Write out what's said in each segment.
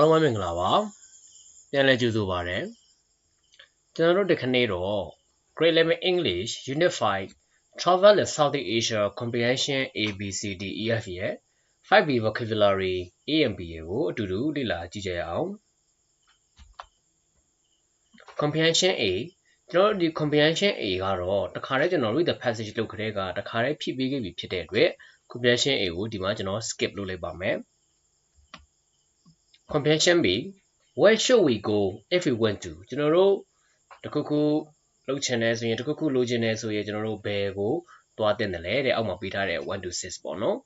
အားလုံးပဲမင်္ဂလာပါပြန်လည်ကြိုဆိုပါရစေကျွန်တော်တို့ဒီခနေ့တော့ Grade 11 English Unit 5 Travel in Southeast Asia Comprehension ABCD EF ရဲ့ 5B Vocabulary AMBA ကိုအတူတူလေ့လာကြည့်ကြရအောင် Comprehension A ကျွန်တော်တို့ဒီ Comprehension A ကတော့တခါတည်းကျွန်တော် read the passage လုပ်ခတဲ့ကတခါတည်းဖြည့်ပေးခဲ့ပြီဖြစ်တဲ့အတွက် Comprehension A ကိုဒီမှာကျွန်တော် skip လုပ်လိုက်ပါမယ် Comprehension B where should we go if we want to ကျွန်တော်တို့တခုခုလုပ်ချင်တယ်ဆိုရင်တခုခုလိုချင်တယ်ဆိုရင်ကျွန်တော်တို့ဘယ်ကိုသွားတင်တယ်လဲတဲ့အောက်မှာပေးထားတဲ့1 to 6ပေါ့နော်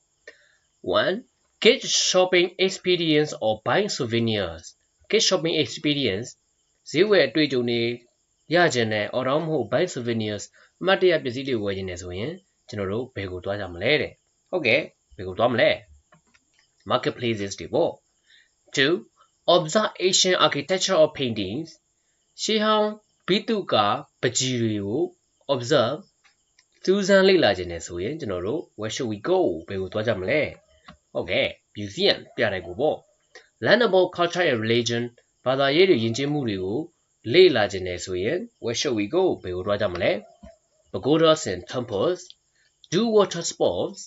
1 get shopping experience or buying souvenirs get shopping experience ဈေးဝယ်အတွေ့အကြုံတွေရကြတယ် or တော့မဟုတ် buy souvenirs အမှတ်တရပစ္စည်းတွေဝယ်ချင်တယ်ဆိုရင်ကျွန်တော်တို့ဘယ်ကိုသွားကြမလဲတဲ့ဟုတ်ကဲ့ဘယ်ကိုသွားမလဲ marketplaces တွေပေါ့ 2. Observe Asian architecture or paintings ရှေးဟောင်းဘိတုကာပကြီးတွေကို observe စူးစမ်းလေ့လာခြင်းနဲ့ဆိုရင်ကျွန်တော်တို့ where should we go ဘယ်ကိုသွားကြမလဲဟုတ်ကဲ့ museum ပြတဲ့ကိုပေါ့ learn about culture and religion ဘာသာရေးတွေယဉ်ကျေးမှုတွေကိုလေ့လာခြင်းနဲ့ဆိုရင် where should we go ဘယ်ကိုသွားကြမလဲ pagodas and temples do water sports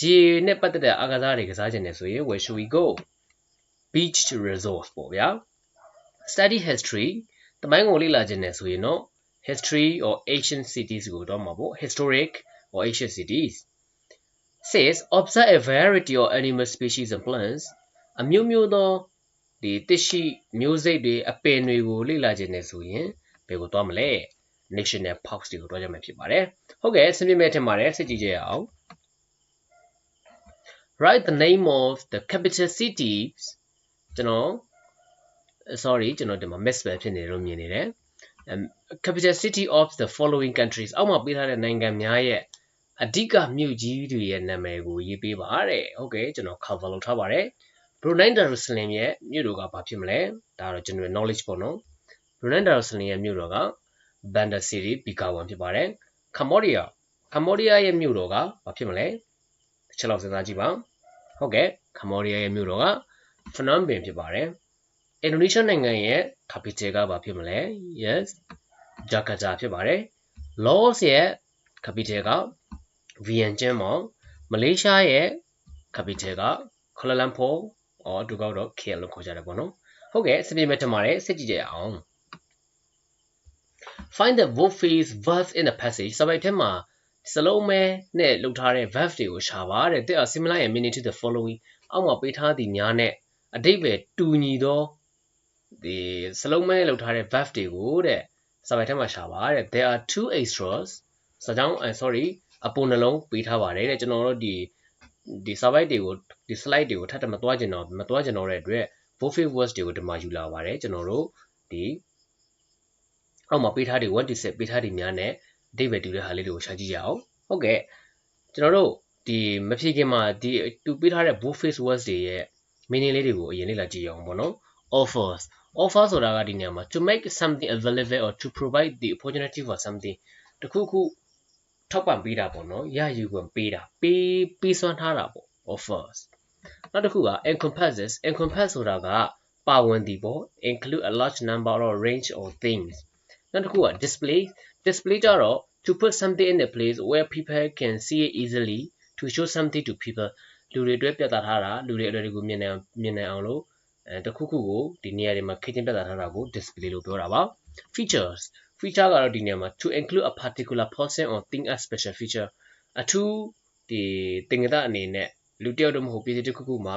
ရေနဲ့ပတ်သက်တဲ့အားကစားတွေကစားခြင်းနဲ့ဆိုရင် where should we go beach resort ပေါ့ဗျာ study history တမိုင်းကိုလေ့လာခြင်းနဲ့ဆိုရင်တော့ history or ancient cities ကိုတော့မှာပေါ့ historic or ancient cities says observe a variety of animal species and plants အမျိုးမျိုးသောဒီတစ်ရှိမျိုးစိတ်တွေအပင်တွေကိုလေ့လာခြင်းနဲ့ဆိုရင်ဘယ်ကိုသွားမလဲ national parks တွေကိုတွားကြမှာဖြစ်ပါတယ်ဟုတ်ကဲ့စင်ပြမဲ့ထင်ပါတယ်စစ်ကြည့်ကြရအောင် write the name of the capital cities ကျွန်တော် sorry ကျွန်တော်ဒီမှာ miss ပဲဖြစ်နေလို့မြင်နေတယ် capital city of the following countries အောက်မှာပေးထားတဲ့နိုင်ငံများရဲ့အဓိကမြို့ကြီးတွေရဲ့နာမည်ကိုရေးပေးပါတဲ့ဟုတ်ကဲ့ကျွန်တော် cover လုပ်ထားပါတယ် Brunei Darussalam ရဲ့မြို့တော်ကဘာဖြစ်မလဲဒါတော့ general knowledge ပေါ့နော် Brunei Darussalam ရဲ့မြို့တော်က Bandar Seri Begawan ဖြစ်ပါတယ် Cambodia Cambodia ရဲ့မြို့တော်ကဘာဖြစ်မလဲတစ်ချက်လောက်စဉ်းစားကြည့်ပါဟုတ်ကဲ့ Cambodia ရဲ့မြို့တော်က Phnom Penh ဖြစ်ပါတယ်အင်ဒိုနီးရှားနိုင်ငံရဲ့ capital ကဘာဖြစ်မလဲ yes Jakarta ဖြစ်ပါတယ် Laos ရဲ့ capital က Vientiane ပေါ့မလေးရှားရဲ့ capital က Kuala Lumpur အော်ဒီကောက်တော့ KL လို့ခေါ်ကြတယ်ပေါ့နော်ဟုတ်ကဲ့စပြည့်မဲ့ထမှာတယ်စစ်ကြည့်ကြရအောင် find the verb phrase verbs in the passage စပိုက်ထဲမှာစလုံးမဲနဲ့လုပ်ထားတဲ့ verbs တွေကိုရှာပါတဲ့ they are similar in meaning to the following အောက်မှာပေးထားသည့်များနဲ့ အတိတ်ပဲတူညီသောဒီစလုံးမဲလောက်ထားတဲ့ verb တွေကိုတဲ့စာပိုက်ထဲမှာရှာပါတဲ့ there are two extras စာကြောင်း sorry အပေါ်နှလုံးပေးထားပါတယ်တဲ့ကျွန်တော်တို့ဒီဒီစာပိုက်တွေကိုဒီ slide တွေကိုထပ်ထပ်မသွားကျင်တော့မသွားကျင်တော့တဲ့အတွက် buffet words တွေကိုဒီမှာယူလာပါတယ်ကျွန်တော်တို့ဒီအောက်မှာပေးထားတဲ့1 to 7ပေးထားတဲ့များနဲ့အတိတ်ပဲတူတဲ့ဟာလေးတွေကိုရှာကြည့်ရအောင်ဟုတ်ကဲ့ကျွန်တော်တို့ဒီမဖြေခင်မှာဒီတူပေးထားတဲ့ buffet words တွေရဲ့ meaning လေးတွေကိုအရင်လေ့လာကြည့်အောင်ပေါ့နော် offers offer ဆိုတာကဒီနေရာမှာ to make something available or to provide the opportunity for something တခုခုထောက်ပံ့ပေးတာပေါ့နော်ရယူခွင့်ပေးတာပေးပေးစွမ်းထားတာပေါ့ offers နောက်တစ်ခုက encompasses encompass ဆိုတာကပါဝင်သည်ပေါ့ include a large number or range of things နောက်တစ်ခုက display display ကြတော့ to put something in a place where people can see it easily to show something to people လူတွေအတွက်ပြသထားတာလူတွေအတွက်ကိုမြင်နိုင်မြင်နိုင်အောင်လို့အဲတခုခုကိုဒီနေရာတွေမှာခေတ်ချင်းပြသထားတာကို display လို့ပြောတာပါ features feature ကတော့ဒီနေရာမှာ to include a particular person or thing as special feature အထူးဒီတင်ကတအနေနဲ့လူတယောက်တော့မဟုတ်ပြည်သူတစ်ခုခုမှာ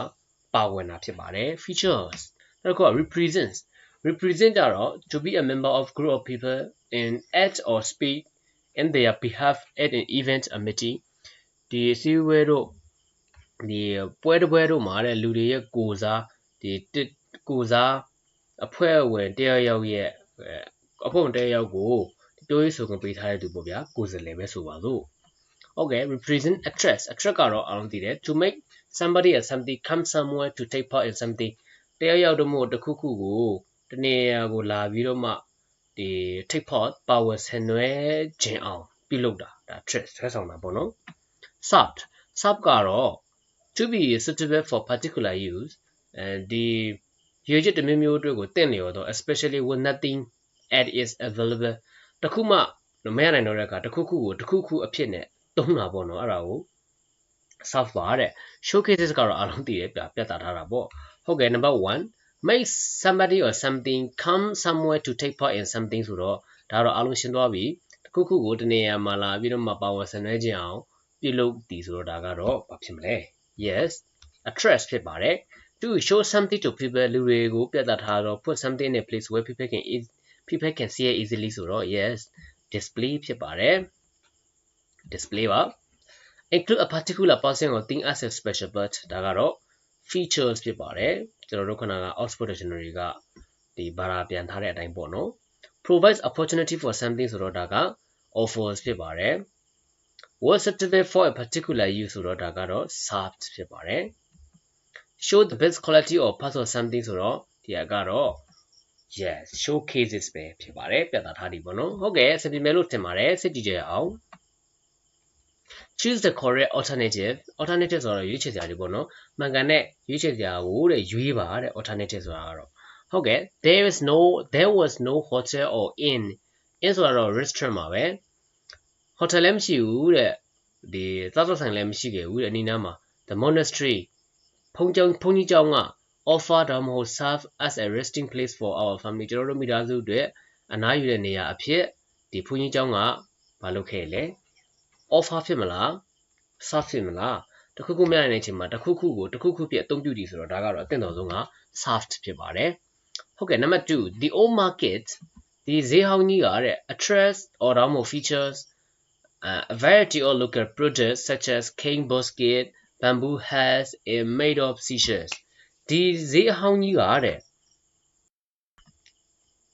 ပါဝင်တာဖြစ်ပါတယ် features နောက်တစ်ခုက represents represent ကြတော့ to be a member of group of people in act or speak in their behalf at an event a meeting ဒီအစည်းအဝေးတို့ ဒီပွဲတစ်ပွဲတို့မှာတဲ့လူတွေရဲ့ကိုစားဒီကိုစားအဖွဲ့ဝင်တယောက်ယောက်ရဲ့အဖွဲ့ဝင်တယောက်ယောက်ကိုပြောရေးဆိုခွင့်ပေးထားတဲ့သူပေါ့ဗျာကိုယ်စားလှယ်ပဲဆိုပါစို့ Okay represent attract attract ကတော့အားလုံးသိတယ် to make somebody or something come somewhere to take part in something တယောက်ယောက်တော့မို့တခုခုကိုတနေရာကိုလာပြီးတော့မှဒီ take part power ဆင်နွှဲခြင်းအောင်ပြုလုပ်တာဒါ attract ဆွဲဆောင်တာပေါ့နော် sub sub ကတော့ to be suitable for particular use အဲဒီရွေချက်တစ်မျိုးမျိုးအတွက်ကိုတင့်လျော်တော့ especially when nothing ad is available တခုမှမရနိုင်တော့တဲ့အခါတစ်ခုခုကိုတစ်ခုခုအဖြစ်နဲ့သုံးတာပေါ့နော်အဲ့ဒါကို solve ပါတဲ့ showcases ကတော့အားလုံးသိတယ်ပြပြသထားတာပေါ့ဟုတ်ကဲ့ number 1 make somebody or something come somewhere to take part in something ဆိုတော့ဒါတော့အားလုံးရှင်းသွားပြီတစ်ခုခုကိုတနေရာမှာလာပြီးတော့မှပါဝင်ဆင်နွှဲခြင်းအောင်ပြုလုပ်သည်ဆိုတော့ဒါကတော့ဘာဖြစ်မလဲ yes address ဖြစ်ပါတယ် to show something to people လူတွေကိုပြသထားတော့ put something in a place where people can eas- people can see it easily ဆိုတော့ yes display ဖြစ်ပါတယ် display ပါ include a particular person or thing as a special but ဒါကတော့ features ဖြစ်ပါတယ်ကျွန်တော်တို့ခဏက Oxford Dictionary ကဒီဘာသာပြန်ထားတဲ့အတိုင်းပေါ့နော် provides opportunity for something ဆိုတော့ဒါက offers ဖြစ်ပါတယ် was certified for a particular use ဆိုတော့ဒါကတော့ served ဖြစ်ပါတယ် show the best quality or parts of something ဆိုတော့ဒီကတော့ yes showcases ပဲဖြစ်ပါတယ်ပြသထားသည်ပေါ့နော်ဟုတ်ကဲ့စင်ပြမယ်လို့ထင်ပါတယ်စစ်ကြည့်ကြရအောင် choose the correct alternative alternative ဆိုတော့ရွေးချယ်စရာတွေပေါ့နော်မှန်ကန်တဲ့ရွေးချယ်စရာကိုတဲ့ရွေးပါတဲ့ alternative ဆိုတာကတော့ဟုတ်ကဲ့ there is no there was no hotel or inn inn ဆိုတာတော့ restaurant ပါပဲ hotel လည်းမရှိဘူးတဲ့ဒီသောက်ဆိုင်လည်းမရှိခဲ့ဘူးတဲ့အနီးနားမှာ the monastery ဖုန်ကျောင်းဖုန်ကြီးကျောင်းက offer ဒါမှမဟုတ် serve as a resting place for our family ကျွန်တော်တို့မိသားစုအတွက်အနားယူတဲ့နေရာအဖြစ်ဒီဖုန်ကြီးကျောင်းကမလုပ်ခဲ့လဲ offer ဖြစ်မလား serve ဖြစ်မလားတခုခုမရနိုင်တဲ့အချိန်မှာတခုခုကိုတခုခုပြအသုံးပြုသည်ဆိုတော့ဒါကတော့အသင့်တော်ဆုံးက served ဖြစ်ပါတယ်ဟုတ်ကဲ့ number 2 the old market ဒီဈေးဟောင်းကြီးကတဲ့ attracts or ဒါမှမဟုတ် features uh, a variety of local products such as cane basket bamboo hats and made of seashells ဒီဈေးဟောင်းကြီးကတဲ့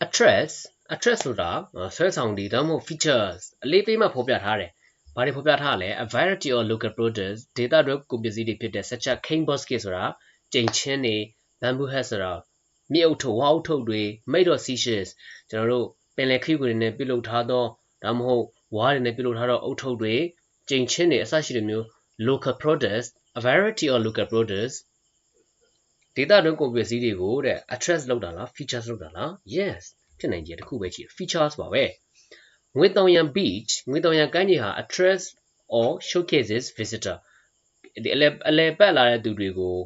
attracts attracts ဆိုတာဆွဲဆောင်ဒီဒါမှမဟုတ် features အလေးပေးမှဖော်ပြထားတယ်။ဘာတွေဖော်ပြထားလဲ a variety of local products data တွေကုန်ပစ္စည်းတွေဖြစ်တဲ့ such as cane basket ဆိုတာကြိမ်ချင်းတွေ bamboo hat ဆိုတာမြေအုပ်ထုပ်ဝါအုပ်ထုပ်တွေ made of seashells ကျွန်တော်တို့ပင်လယ်ခရီးကိုတွေနဲ့ပြုလုပ်ထားသောဒါမှမဟုတ် ဝါးတွေနဲ့ပြုလုပ်ထားသောအုပ်ထုပ်တွေကြိမ်ချင်းတွေအစရှိတဲ့မျိုး local products a variety of local products data တွင်းကုန်ပစ္စည်းတွေကိုတဲ့ address လောက်တာလား features လောက်တာလား yes ဖြစ်နိုင်ကြတစ်ခုပဲရှိတယ် features ပါပဲငွေတောင်ရန် beach ငွေတောင်ရန်ကမ်းခြေဟာ address or showcases visitor ဒီအလဲအလဲပတ်လာတဲ့သူတွေကို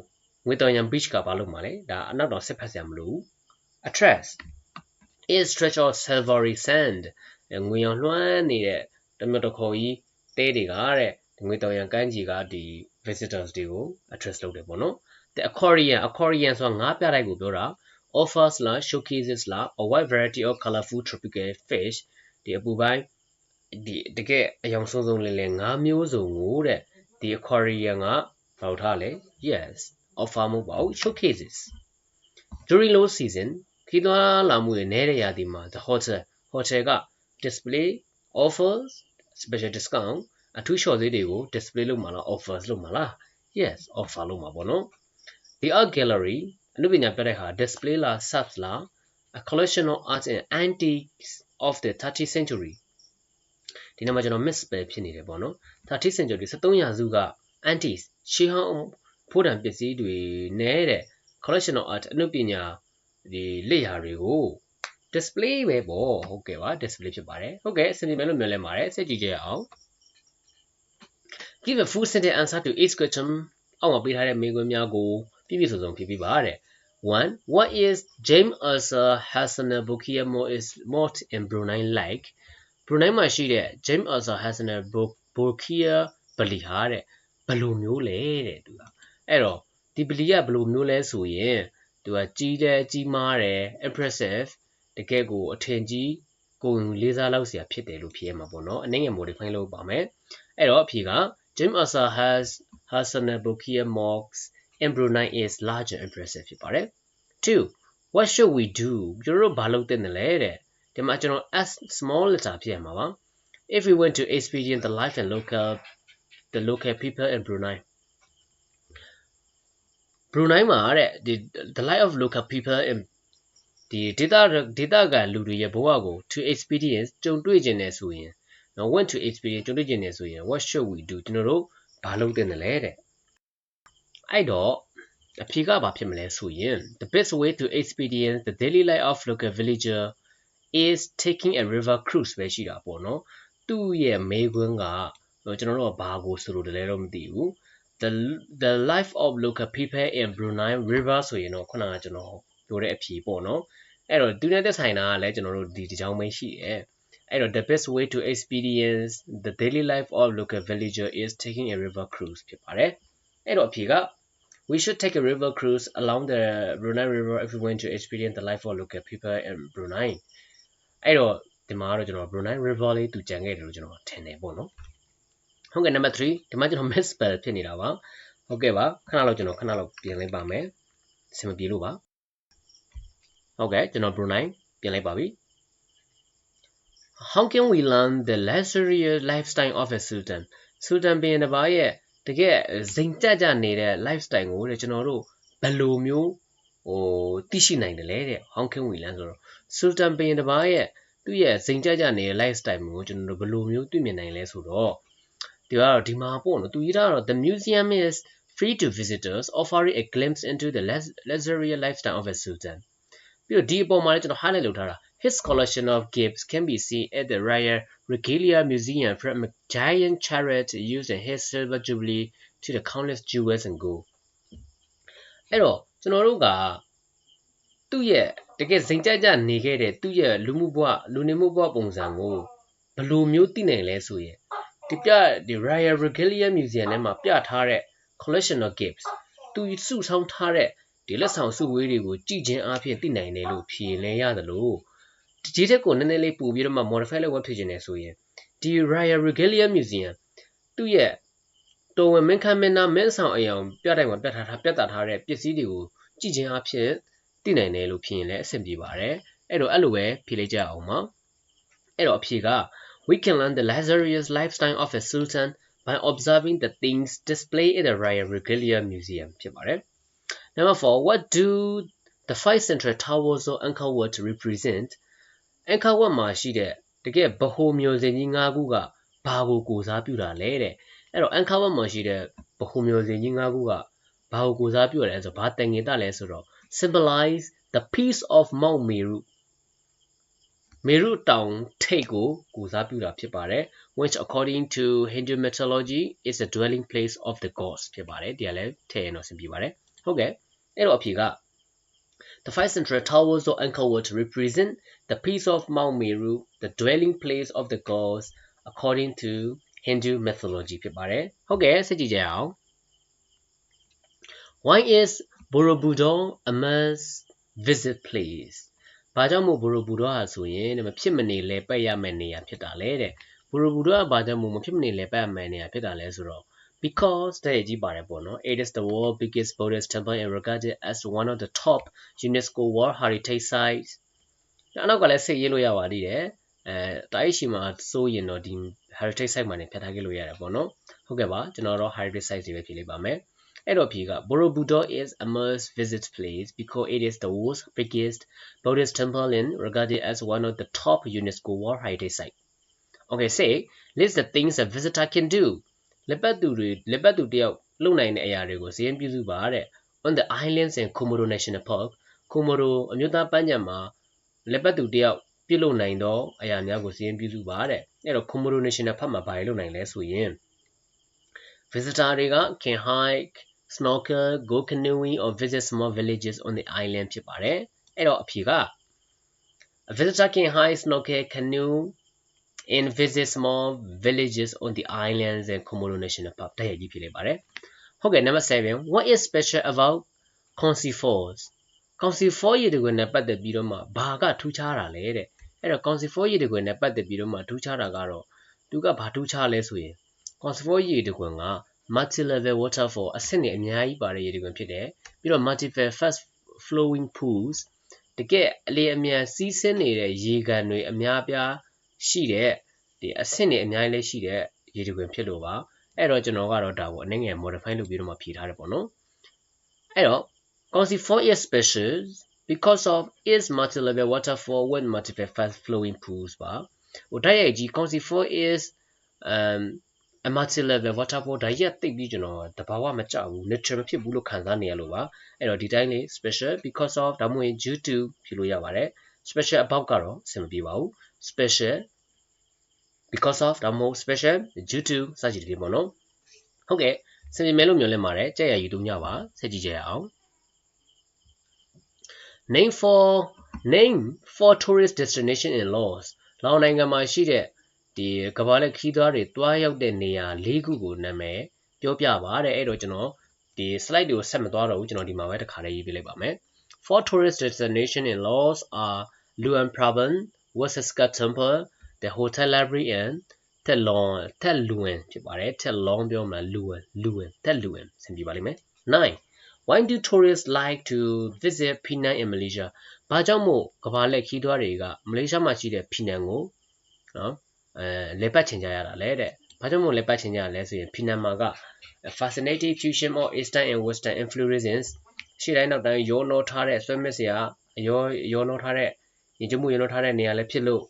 ငွေတောင်ရန် beach ကဘာလို့မှာလဲဒါအနောက်တော့ဆက်ဖက်စရာမလိုဘူး address is stretch of silvery sand ငွေရောင်လွှမ်းနေတဲ့တမတော်ခေါ်ကြီးတဲတွေကတဲ့ငွေတောင်ရန်ကမ်းခြေကဒီ visitors တွေကို address လုပ်တယ်ပေါ့နော် the aquarium aquarium ဆိုတာငါးပြတိုက်ကိုပြောတာ offers လား showcases လား a wide variety of colorful tropical fish ဒီအပူပိုင်းဒီတကယ်အယောင်ဆုံးဆုံးလေးလေးငါးမျိုးစုံကိုတဲ့ဒီ aquarium ကလောက်ထားလေ yes offer မဟုတ်ပါဘူး showcases during low season ခီးသွားလာမှုရဲ့နေတဲ့ရာသီမှာ the hotel hotel က display offers special discount အထူးလျှော့ဈေးတွေကို display လုပ်မှာလား offers လုပ်မှာလား yes offer လုပ်မှာပေါ့နော် the art gallery အနုပညာပြတဲ့ဟာ display လား subs လား a collection of art and antiques of the 30th century ဒီနေ့မှာကျွန်တော် miss ပဲဖြစ်နေတယ်ပေါ့နော် 30th century 73ရာစုက antiques ရှေးဟောင်းဖိုးတံပစ္စည်းတွေနဲ့တဲ့ collection of art အနုပညာဒီလက်ရာတွေကို display ပဲပေါ့ဟုတ်ကဲ့ပါ display ဖြစ်ပါတယ်ဟုတ်ကဲ့စင်ပြမယ်လို့မျှော်လင့်ပါတယ်စိတ်ကြည့်ကြရအောင် give a full sentence answer to each question အောက်မှာပေးထားတဲ့မေးခွန်းများကိုပြည့်ပြည့်စုံစုံဖြေပေးပါတဲ့1 what is James Arthur Hassaner Bokia More is Mort in Brunei like Brunei မှာရှိတဲ့ James Arthur Hassaner Bokia ဗလီဟာတဲ့ဘယ်လိုမျိုးလဲတဲ့သူကအဲ့တော့ဒီဗလီကဘယ်လိုမျိုးလဲဆိုရင်သူကကြီးတယ်ကြီးမားတယ် impressive တကယ်ကိုအထင်ကြီးကိုယ်လေးစားလောက်စရာဖြစ်တယ်လို့ဖြေရမှာပေါ့နော်အနည်းငယ် modify လုပ်ပါမယ်အဲ့တော့အဖြေက Jim Asa has Hassan Bokia mosques in Brunei is large and impressive ဖြစ်ပါတယ်2 what should we do ကျွန်တော်တို့ဘာလုပ်သင့်တယ်လဲတဲ့ဒီမှာကျွန်တော် s small letter ဖြစ်ရမှာပါ if we want to experience the life and local the local people in Brunei Brunei မှာတဲ့ဒီ the life of local people in ဒီ data data ကလူတွေရဲ့ဘဝကို to experience ကြုံတွေ့ခြင်းနဲ့ဆိုရင်နော် want to experience ကြုံတွေ့ခြင်းနဲ့ဆိုရင် what should we do ကျွန်တော်တို့ဘာလုပ်သင့်တယ်လဲတဲ့အဲ့တော့အဖြေကဘာဖြစ်မလဲဆိုရင် the best way to experience the daily life of local villager is taking a river cruise ပဲရှိတာပေါ့နော်သူ့ရဲ့မေးခွန်းကကျွန်တော်တို့ကဘာကိုဆိုလို့တလဲတော့မသိဘူး the the life of local people in Brunei river ဆိုရင်တော့ခုနကကျွန်တော် ပြောတဲ့အဖြေပေါ့နော်အဲ့တော့သူနဲ့သက်ဆိုင်တာကလည်းကျွန်တော်တို့ဒီဒီကြောင်းပဲရှိတယ်အဲ့တော့ the best way to experience the daily life of local villager is taking a river cruise ဖြစ်ပါတယ်အဲ့တော့အဖြေက we should take a river cruise along the Brunei River if we want to experience the life of local people in Brunei အဲ့တော့ဒီမှာတော့ကျွန်တော် Brunei River လေးသူကြံခဲ့တယ်လို့ကျွန်တော်ထင်တယ်ပေါ့နော်ဟုတ်ကဲ့ number 3ဒီမှာကျွန်တော် misspell ဖြစ်နေတာပါဟုတ်ကဲ့ပါခဏလောက်ကျွန်တော်ခဏလောက်ပြင်လိုက်ပါမယ်အဆင်မပြေလို့ပါ ဟုတ်ကဲ့ကျွန်တော် Brunei ပြင်လိုက်ပါပြီ How can we learn the luxurious lifestyle of a sultan sultan ဘင်းတစ်ပါးရဲ့တကယ်ဇိမ်ကြကြနေတဲ့ lifestyle ကိုတဲ့ကျွန်တော်တို့ဘယ်လိုမျိုးဟိုသိရှိနိုင်တယ်လဲတဲ့ How can we learn ဆိုတော့ sultan ဘင်းတစ်ပါးရဲ့သူ့ရဲ့ဇိမ်ကြကြနေတဲ့ lifestyle ကိုကျွန်တော်တို့ဘယ်လိုမျိုးသိမြင်နိုင်လဲဆိုတော့ဒီကတော့ဒီမှာပေါ့နော်သူရေးတာတော့ the museum is free to visitors offering a glimpse into the luxurious lifestyle of a sultan ပြီးတော့ဒီအပေါ်မှာလည်းကျွန်တော် highlight လုပ်ထားတာ his collection of gifts can be seen at the Royal Regalia Museum from a giant chariot used in his silver jubilee to the countless jewels and gold အဲ့တော့ကျွန်တော်တို့ကသူ့ရဲ့တကယ်စိန်ကြကြနေခဲ့တဲ့သူ့ရဲ့လူမှုဘဝလူနေမှုဘဝပုံစံကိုဘယ်လိုမျိုးသိနိုင်လဲဆိုရင်ဒီပြဒီ Royal Regalia Museum ထဲမှာပြထားတဲ့ collection of gifts သူစုဆောင်းထားတဲ့ ဒီလက်ဆောင်စုဝေးတွေကိုကြည့်ခြင်းအပြင်သိနိုင်တယ်လို့ဖြေလဲရတယ်လို့ဒီချက်ကိုနည်းနည်းလေးပို့ပြီးတော့မှ modify လုပ်ဝတ်ဖြစ်ခြင်းနဲ့ဆိုရင်ဒီ Royal Regalia Museum သူ့ရဲ့တော်ဝင်မင်းခမ်းမင်းသားမင်းဆောင်အယောင်ပြတိုက်မှာပြထားထားပြသထားတဲ့ပစ္စည်းတွေကိုကြည့်ခြင်းအပြင်သိနိုင်တယ်လို့ဖြေရင်လည်းအဆင်ပြေပါတယ်အဲ့တော့အဲ့လိုပဲဖြေလိုက်ကြအောင်ပါအဲ့တော့အဖြေက we can learn the luxurious lifestyle of a sultan by observing the things displayed in the Royal Regalia Museum ဖြစ်ပါတယ် Number 4 what do the five central towers of Angkor Wat represent Angkor Wat မှာရှိတဲ့တကယ်ဗဟိုမျိုးစင်ကြီး၅ခုကဘာကိုကိုစားပြုတာလဲတဲ့အဲ့တော့ Angkor Wat မှာရှိတဲ့ဗဟိုမျိုးစင်ကြီး၅ခုကဘာကိုကိုစားပြုရလဲဆိုတော့ဘာတန်ငင်တလဲဆိုတော့ symbolize the peace of Mount Meru မေရုတောင်ထိပ်ကိုကိုစားပြုတာဖြစ်ပါတယ် which according to Hindu mythology is the dwelling place of the gods ဖြစ်ပါတယ်ဒီကလည်းထည့်ရင်တော့ဆင်ပြေပါတယ်ဟုတ်ကဲ့ အဲ့တော့အဖြေက The five central towers of Angkor Wat represent the peace of Mount Meru the dwelling place of the gods according to Hindu mythology ဖြစ်ပါတယ်ဟုတ်ကဲ့ဆက်ကြည့်ကြအောင် Why is Borobudur a must visit place ဘာကြောင့်မို့ဘူရဘူတော့ဟာဆိုရင်မဖြစ်မနေလဲပတ်ရမယ့်နေရာဖြစ်တာလေတဲ့ဘူရဘူတော့ကဘာကြောင့်မို့မဖြစ်မနေလဲပတ်ရမယ့်နေရာဖြစ်တာလဲဆိုတော့ because တဲ့ကြီးပါတယ်ပေါ့နော် it is the world biggest Buddhist temple and regarded as one of the top UNESCO World Heritage Sites အနောက်ကလည်းစိတ်ရေးလို့ရပါသေးတယ်အဲတိုင်းရှိမှာစိုးရင်တော့ဒီ heritage site မှာနေဖြတ်ထားခဲ့လို့ရတယ်ပေါ့နော်ဟုတ်ကဲ့ပါကျွန်တော်တော့ heritage site တွေပဲဖြေလိုက်ပါမယ်အဲ့တော့ဖြေက Borobudur is a must visit place because it is the world's biggest Buddhist temple and regarded as one of the top UNESCO World Heritage Site. Okay, say list the things a visitor can do. လက်ပတ်သူတွေလက်ပတ်သူတယောက်လုပ်နိုင်တဲ့အရာတွေကိုဇင်းပြုစုပါတဲ့ On the islands in Komodo National Park, Komodo အမျိုးသားပန်းခြံမှာလက်ပတ်သူတယောက်ပြုလုပ်နိုင်သောအရာများကိုဇင်းပြုစုပါတဲ့အဲ့တော့ Komodo National Park မှာဘာတွေလုပ်နိုင်လဲဆိုရင် visitor တွေက can hike snorkel go canoeing or visit small villages on the island ဖြစ်ပါတယ်အဲ့တော့အဖြေက a visitor can hike snorkel canoe and visit small villages on the islands and Komodo National Park တိုက်ရိုက်ကြီးဖြစ်လိုက်ပါတယ်ဟုတ်ကဲ့ number 7 what is special about Khonsi Falls Khonsi Falls ရေတခွင်နဲ့ပတ်သက်ပြီးတော့မှဘာကထူးခြားတာလဲတဲ့အဲ့တော့ Khonsi Falls ရေတခွင်နဲ့ပတ်သက်ပြီးတော့မှထူးခြားတာကတော့သူကဘာထူးခြားလဲဆိုရင် Khonsi Falls ရေတခွင်က multi level waterfall အဆင့်တွေအများကြီးပါတဲ့ရေတခွင်ဖြစ်တယ်ပြီးတော့ multiple fast flowing pools တကယ်အလေအမြန်စီးဆင်းနေတဲ့ရေကန်တွေအများပြား ရှိတဲ့ဒီအဆင့်တွေအများကြီးလည်းရှိတဲ့ရေတခွင်ဖြစ်လို့ပါအဲ့တော့ကျွန်တော်ကတော့ဒါကိုအနည်းငယ် modify လုပ်ပြီးတော့မှဖြေထားတယ်ပေါ့နော်အဲ့တော့ Consifor is special because of its multi-level waterfall with multiple fast flowing pools ပါဟိုတိုက်ရိုက်ကြီး Consifor is um amateur level water fall ဒါရက်သိပ်ပြီးကျွန်တော်တဘာဝမကြဘူး natural မဖြစ်ဘူးလို့ခံစားနေရလို့ပါအဲ့တော့ဒီတိုင်းလေး special because of ဒါမှမဟုတ် due to ဖြစ်လို့ရပါတယ် special about ကတော့အဆင်မပြေပါဘူး special because of ဒါမှမဟုတ် special due to စသဖြင့်ပေါ့နော်ဟုတ်ကဲ့စင်ပြေမယ်လို့မျှော်လင့်ပါတယ်ကြက်ရယူတူညပါဆက်ကြည့်ကြရအောင် name for name for tourist destination in Laos လောင်နိုင်ငံမှာရှိတဲ့ဒီကမ္ဘာလက်ခီးသွားတွေတွားရောက်တဲ့နေရာ၄ခုကိုနာမည်ပြောပြပါတဲ့အဲ့တော့ကျွန်တော်ဒီ slide တွေကိုဆက်မသွားတော့ဘူးကျွန်တော်ဒီမှာပဲတစ်ခါလေးရေးပြလိုက်ပါမယ် For tourist destination in Laos are Luang Prabang, Wasaska Temple, the Hotel Library and Tet Long Tet Luang ဖြစ်ပါတယ် Tet Long ပြောမှာ Luang Luang Tet Luang ဆင်ပြပါလိမ့်မယ်9 Why do tourists like to visit Penang in Malaysia ဘာကြောင့်မို့ကမ္ဘာလက်ခီးသွားတွေကမလေးရှားမှာရှိတဲ့ Penang ကိုနော်အဲလက်ပတ်ချင်ကြရတာလေတဲ့ဘာကြောင့်မို့လက်ပတ်ချင်ကြရလဲဆိုရင် Penang မှာက fascinating fusion of eastern and western influences ရှေ့တိုင်းနောက်တိုင်းရောနှောထားတဲ့ဆွဲမစ်စရာရောရောနှောထားတဲ့ ရင်ကျမှုရောနှောထားတဲ့နေရာလည်းဖြစ်လို့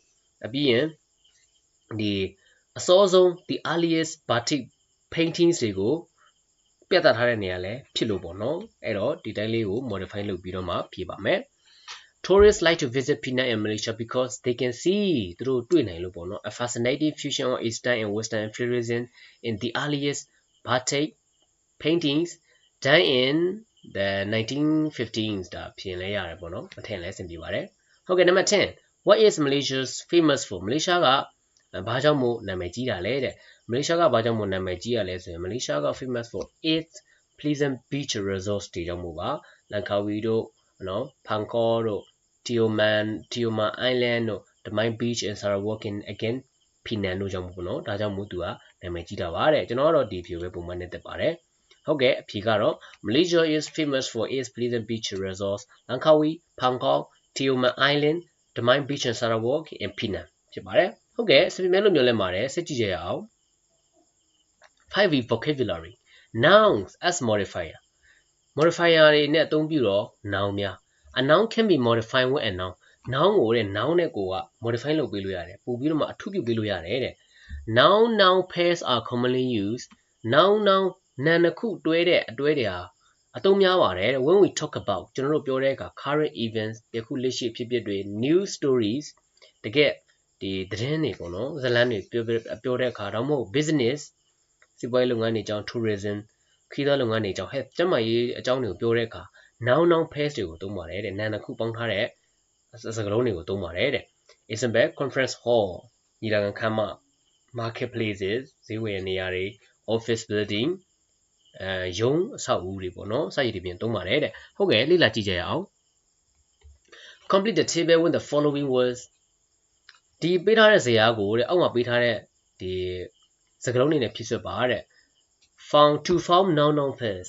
အပြီးရင်ဒီအစောဆုံး the earliest batik paintings တွေကိုပြသထားတဲ့နေရာလည်းဖြစ်လို့ပေါ့နော်အဲ့တော့ဒီတိုင်းလေးကို modify လုပ်ပြီးတော့မှဖြည့်ပါမယ် Tourists like to visit Penang and Malaysia because they can see သူတို့တွေ့နိုင်လို့ပေါ့နော် a fascinating fusion of eastern and western influences in the earliest batik paintings done in the 1915s ဒါပြင်လဲရတယ်ပေါ့နော်မထင်လဲအဆင်ပြေပါတယ် ဟုတ်ကဲ့နံပါတ်10 what is Malaysia's famous for မလေးရှားကဘာကြောင့်မို့နာမည်ကြီးတာလဲတဲ့မလေးရှားကဘာကြောင့်မို့နာမည်ကြီးရလဲဆိုရင်မလေးရှားက famous for its pleasant beach resorts တွေကြောင့်မို့ပါလန်ကာဝီတို့နော်ဖန်ကောတို့ Tioman Tioman Island တို့ Damai Beach and Sarawak in again ဖီနန်တို့ကြောင့်မို့နော်ဒါကြောင့်မို့သူကနာမည်ကြီးတာပါတဲ့ကျွန်တော်ကတော့ဒီဖြူပဲပုံမှန်နဲ့တက်ပါတယ်ဟုတ်ကဲ့အဖြေကတော့ Malaysia is famous for its pleasant beach resorts Langkawi, Phangkok, Tioman Island, Damai Beach and Sarawak in Penang ဖြစ်ပါတယ်ဟုတ်ကဲ့စပီမဲလို့မျိုးလဲပါတယ်စစ်ကြည့်ကြရအောင် 5V vocabulary nouns as modifier modifier တွေနဲ့အသုံးပြုတော့ noun များ a noun can be modified with a noun noun ကိုတဲ့ noun နဲ့ကိုက modify လုပ်ပေးလို့ရတယ်ပို့ပြီးတော့မှအထူးပြုပေးလို့ရတယ်တဲ့ noun noun pairs are commonly used noun noun နာမ်တစ်ခုတွဲတဲ့အတွဲတွေဟာ အသုံးများပါတယ် when we talk about ကျွန်တော်တို့ပြောတဲ့အခါ current events ယခုလက်ရှိဖြစ်ပျက်တွေ news stories တကယ်ဒီသတင်းတွေပေါ့နော်ဇလန်းတွေပြောပြောတဲ့အခါတော့မဟုတ် business စီးပွားရေးလုပ်ငန်းတွေအကြောင်း tourism ခီးသွားလုပ်ငန်းတွေအကြောင်း health ကျန်းမာရေးအကြောင်းတွေကိုပြောတဲ့အခါ noun noun pairs တွေကိုသုံးပါတယ်တဲ့နာမ်တစ်ခုပေါင်းထားတဲ့စကားလုံးတွေကိုသုံးပါတယ်တဲ့ Isambel conference hall ညီလာခံခန်းမ marketplaces ဈေးဝယ်နေရာတွေ office building အဲရုံးအဆောက်အဦတွေပေါ့နော်စရည်တွေပြင်သုံးပါတယ်တဲ့ဟုတ်ကဲ့လေ့လာကြည့်ကြရအောင် complete the table with the following words ဒီပေးထားတဲ့ဇယားကိုတဲ့အောက်မှာပေးထားတဲ့ဒီစကားလုံးတွေနဲ့ဖြည့်ဆွတ်ပါတဲ့ found to form noun noun pairs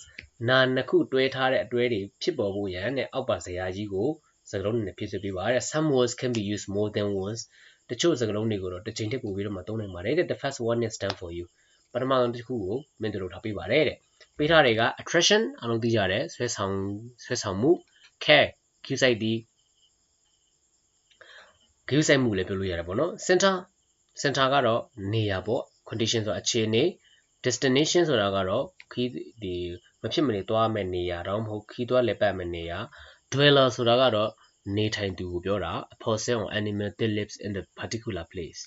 နာနှစ်ခုတွဲထားတဲ့အတွဲတွေဖြစ်ပေါ်ဖို့ရန်တဲ့အောက်ပါဇယားကြီးကိုစကားလုံးတွေနဲ့ဖြည့်ဆွတ်ပေးပါတဲ့ some words can be used more than once တချို့စကားလုံးတွေကိုတော့တစ်ချိန်တည်းပို့ပြီးတော့မှသုံးနိုင်ပါတယ်တဲ့ the first one is stand for you ပထမဆုံးတစ်ခုကိုမင်းတို့ထားပေးပါတယ်တဲ့ပေးထားတွေက attraction အလုံးသိကြတယ်ဆွဲဆောင်ဆွဲဆောင်မှု care ကျူးဆိုင်ဒီကျူးဆိုင်မှုလည်းပြောလို့ရတယ်ပေါ့နော် center center ကတော့နေရာပေါ့ condition ဆိုတာအခြေအနေ destination ဆိုတာကတော့ခီးဒီမဖြစ်မနေသွားမယ့်နေရာတော့မဟုတ်ခီးသွားလက်ပတ်မယ့်နေရာ dweller ဆိုတာကတော့နေထိုင်သူကိုပြောတာ a person or animal that lives in the particular place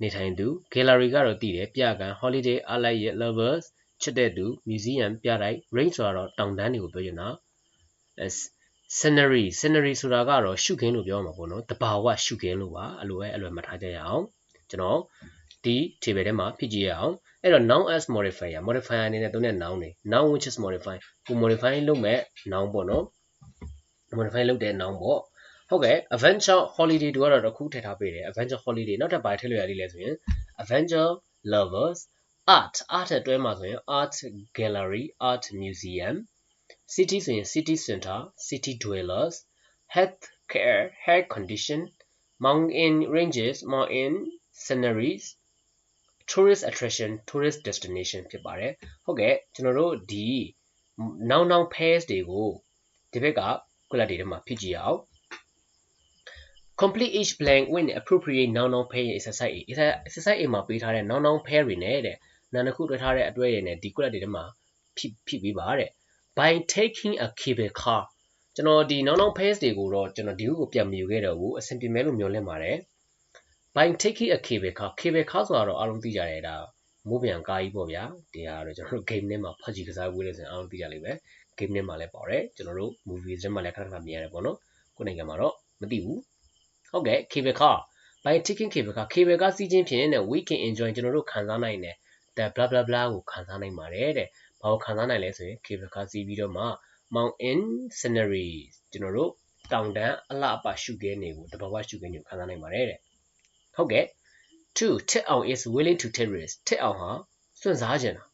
နေထိုင်သူ gallery ကတော့တည်တယ်ပြကန် holiday allied lovers ချစ်တဲ့သူ museum ပြတိုက် range ဆိုတော့တောင်တန်းတွေကိုပြောရင်တော့ scenery scenery ဆိုတာကတော့ရှုခင်းလို့ပြောမှာပေါ့နော်တဘာဝရှုခင်းလို့ပါအဲ့လိုပဲအဲ့လိုမှတ်ထားကြရအောင်ကျွန်တော်ဒီ table ထဲမှာဖြည့်ကြည့်ရအောင်အဲ့တော့ noun as modifier modifier အနေနဲ့သုံးတဲ့ noun တွေ noun which is modify ကို modify လုပ်မဲ့ noun ပေါ့နော် modify လုပ်တဲ့ noun ပေါ့ ဟုတ်ကဲ့ adventure holiday တို့ကတော့တစ်ခုထည့်ထားပေးတယ် adventure holiday နောက်ထပ်ဘာထည့်လို့ရသေးလဲဆိုရင် adventure lovers art art အတွဲမှာဆိုရင် art gallery art museum city ဆိုရင် city center city dwellers health care health condition mountain ranges mountain sceneries tourist attraction tourist destination ဖြစ်ပါတယ်ဟုတ်ကဲ့ကျွန်တော်တို့ဒီ noun noun pairs တွေကိုဒီဘက်က column တွေထဲမှာဖြစ်ကြည့်အောင် complete each blank with appropriate noun noun pair exercise A exercise A မှာပေးထားတဲ့ noun noun pair တွေနဲ့တဲ့နာနှစ်ခုတွဲထားတဲ့အတွဲရည်နဲ့ဒီ quad တွေထဲမှာဖိဖိပေးပါတဲ့ by taking a cable car ကျွန်တော်ဒီနောက်နောက် page တွေကိုတော့ကျွန်တော်ဒီခုကိုပြန်မယူခဲ့တော့ဘူးအဆင်ပြေမယ်လို့မျှော်လင့်ပါတယ် by taking a cable car cable car ဆိုတာတော့အားလုံးသိကြတယ်ဒါမိုးပြန်ကားကြီးပေါ့ဗျာဒီဟာတော့ကျွန်တော်တို့ game ထဲမှာဖတ်ကြည့်ကစားဝေးလို့ဆိုရင်အားလုံးသိကြလိမ့်မယ် game ထဲမှာလည်းပါတယ်ကျွန်တော်တို့ movie ထဲမှာလည်းခဏခဏမြင်ရတယ်ပေါ့နော်ကိုယ်နိုင်ငံမှာတော့မသိဘူး ဟုတ်ကဲ့ cable car by taking cable car cable car စီးခြင်းဖြင့်တဲ့ we can enjoy ကျွန်တော်တို့ခံစားနိုင်တယ် the blah blah blah ကိုခံစားနိုင်ပါတယ်တဲ့ဘာကိုခံစားနိုင်လဲဆိုရင် cable car စီးပြီးတော့မှ mountain scenery ကျွန်တော်တို့တောင်တန်းအလှအပရှုခင်းတွေကိုတဘာဝရှုခင်းတွေကိုခံစားနိုင်ပါတယ်တဲ့ဟုတ်ကဲ့2တစ်အောင် is willing to take risk တစ်အောင်ဟာစွန့်စားခြင်းတာ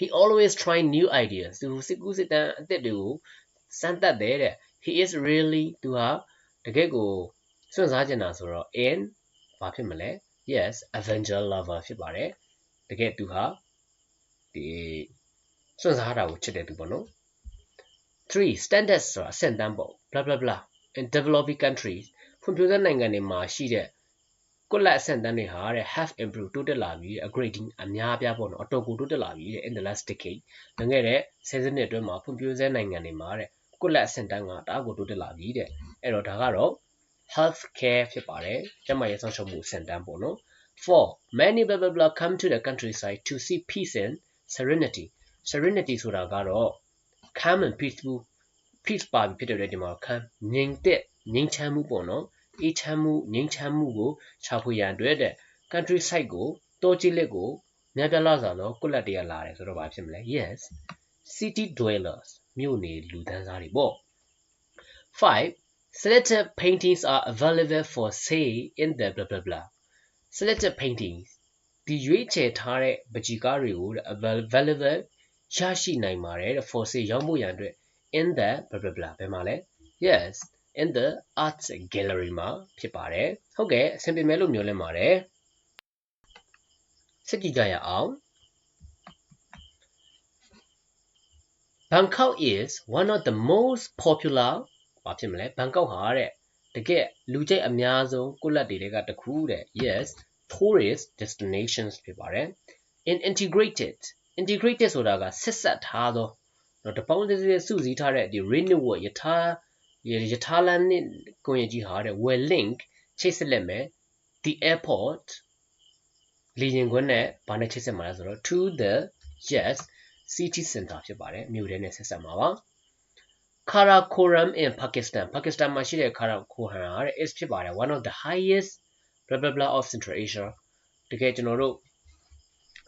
he always try new ideas သူစစ်ကူးစစ်တမ်းအသစ်တွေကိုစမ်းသပ်တယ်တဲ့ he is really သူဟာတကယ့်ကို စွန့်စားခြင်းတာဆိုတော့ in ဘာဖြစ်မလဲ yes avenger lover ဖြစ်ပါတယ်တကယ်သူဟာဒီစွန့်စားတာကိုချစ်တဲ့သူပေါ့နော်3 standards ဆိုတာအဆင့်တန်းပေါ့ blah blah blah in developing countries ဖွံ့ဖြိုးတဲ့နိုင်ငံတွေမှာရှိတဲ့ကုလအဆင့်တန်းတွေဟာတဲ့ have improved တိုးတက်လာပြီး upgrading အများအပြားပေါ့နော်အတော်ကိုတိုးတက်လာပြီးတဲ့ in the last decade လွန်ခဲ့တဲ့ဆယ်စုနှစ်အတွင်းမှာဖွံ့ဖြိုးဆဲနိုင်ငံတွေမှာတဲ့ကုလအဆင့်တန်းကတအားကိုတိုးတက်လာပြီးတဲ့အဲ့တော့ဒါကတော့ health care ဖြစ်ပါတယ်ကျန်းမာရေးစောင့်ရှောက်မှုအဆင့်တန်းပေါ့နော်4 many blah blah blah come to the countryside to see peace and serenity serenity ဆိုတာကတော့ calm and peaceful peace ပါပြီဖြစ်တဲ့အတွက်ဒီမှာ calm ငြိမ်သက်ငြိမ်ချမ်းမှုပေါ့နော်အေးချမ်းမှုငြိမ်ချမ်းမှုကိုရှာဖွေရန်အတွက်တဲ့ country side ကိုတောကြီးလက်ကိုများပြားလာစွာသောကုလတ်တရားလာတယ်ဆိုတော့ဘာဖြစ်မလဲ yes city dwellers မြို့နေလူသန်းစားတွေပေါ့5 selected paintings are available for sale in the blah blah blah selected paintings ဒီရွေးချယ်ထားတဲ့ပကြီကားတွေကို available ရရှိနိုင်ပါတယ်တဲ့ for sale ရောင်းဖို့ရန်အတွက် in the blah blah blah ဘယ်မှာလဲ yes in the art gallery မှာဖြစ်ပါတယ်ဟုတ်ကဲ့အဆင်ပြေမယ်လို့မျှော်လင့်ပါတယ်စကြည့်ကြရအောင် Bangkok is one of the most popular ဘာဖြစ်မလဲ Bangkok ဟာတဲ့တကယ်လူကြိုက်အများဆုံးကုလတ်တွေကတခုတဲ့ yes tourist destinations ဖြစ်ပါတယ် in integrated integrated ဆိုတာကဆက်ဆက်ထားသောတော့တပေါင်းတည်းစုစည်းထားတဲ့ဒီ rail network ယထာယထာလန်နဲ့ကွန်ရက်ကြီးဟာတဲ့ well link ချိတ်ဆက်လက်မယ် the airport လေယာဉ်ကွင်းနဲ့ဘာနဲ့ချိတ်ဆက်မှာလဲဆိုတော့ to the yes city center ဖြစ်ပါတယ်မြို့ထဲနဲ့ဆက်ဆက်မှာပါ Karakoram in Pakistan Pakistan မှာရှိတဲ့ Karakoram ဟာတဲ့ is ဖြစ်ပါတယ် one of the highest blah blah blah of Central Asia တကယ်ကျွန်တော်တို့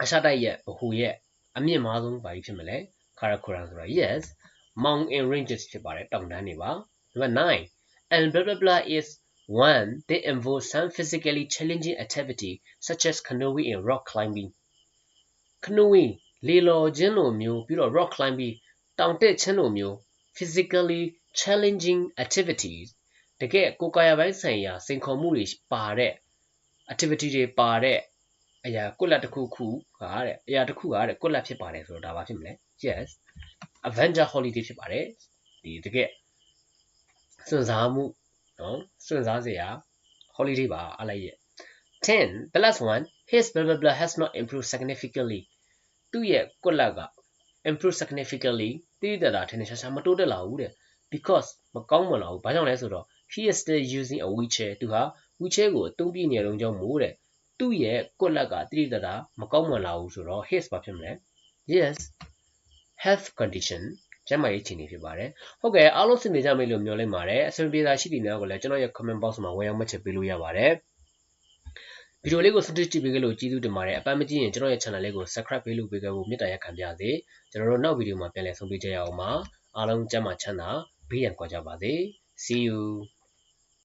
အရှတိုက်ရဲ့ဗဟိုရဲ့အမြင့်မားဆုံးဘာကြီးဖြစ်မလဲ Karakoram ဆိုတာ yes mountain ranges ဖြစ်ပါတယ်တောင်တန်းတွေပါ number 9 and blah blah blah is one they involve some physically challenging activity such as canoeing and rock climbing canoeing လေလော်ခြင်းလိုမျိုးပြီးတော့ rock climbing တောင်တက်ခြင်းလိုမျိုး physically challenging activities တကယ်ကိုယ်ကာယပိုင်းဆိုင်ရာစိန်ခေါ်မှုတွေပါတဲ့ activity တွေပါတဲ့အရာကုလတ်တစ်ခုခုဟာတဲ့အရာတစ်ခုဟာတဲ့ကုလတ်ဖြစ်ပါတယ်ဆိုတော့ဒါဘာဖြစ်မလဲ yes Avenger Holiday ဖြစ်ပါတယ်ဒီတကယ်စွန့်စားမှုနော်စွန့်စားစရာ holiday ပါအလိုက်ရဲ့10 the last one his blah blah blah has not improved significantly သူ့ရဲ့ကုလတ်က improve significantly တိတိတတာထင်ထင်ရှားရှားမတိုးတက်လာဘူးတဲ့ because မကောင်းမလာဘူးဘာကြောင့်လဲဆိုတော့ he is still using a wheelchair သူဟာ wheelchair ကိုအသုံးပြနေတုန်းကြောင့်မို့တဲ့သူ့ရဲ့ကွက်လက်ကတိတိတတာမကောင်းမလာဘူးဆိုတော့ his ဘာဖြစ်မလဲ yes health condition ကျန်းမာရေးအခြေအနေဖြစ်ပါတယ်ဟုတ်ကဲ့အားလုံးစင်နေကြမယ်လို့မျှော်လင့်ပါတယ်အဆင်ပြေတာရှိတဲ့များကိုလည်းကျွန်တော်ရဲ့ comment box မှာဝင်ရောက်မှတ်ချက်ပေးလို့ရပါတယ် ဗီဒီယိုလေးကိုစတစ်ကြည့်ပေးကြလို့ကျေးဇူးတင်ပါတယ်အပန်းမကြည့်ရင်ကျွန်တော်ရဲ့ channel လေးကို subscribe ပေးလို့ပေးကြဖို့မေတ္တာရက်ခံပြစေကျွန်တော်တို့နောက်ဗီဒီယိုမှာပြန်လည်ဆုံတွေ့ကြရအောင်ပါအားလုံးကျန်းမာချမ်းသာဘေးရန်ကြွားကြပါစေ see you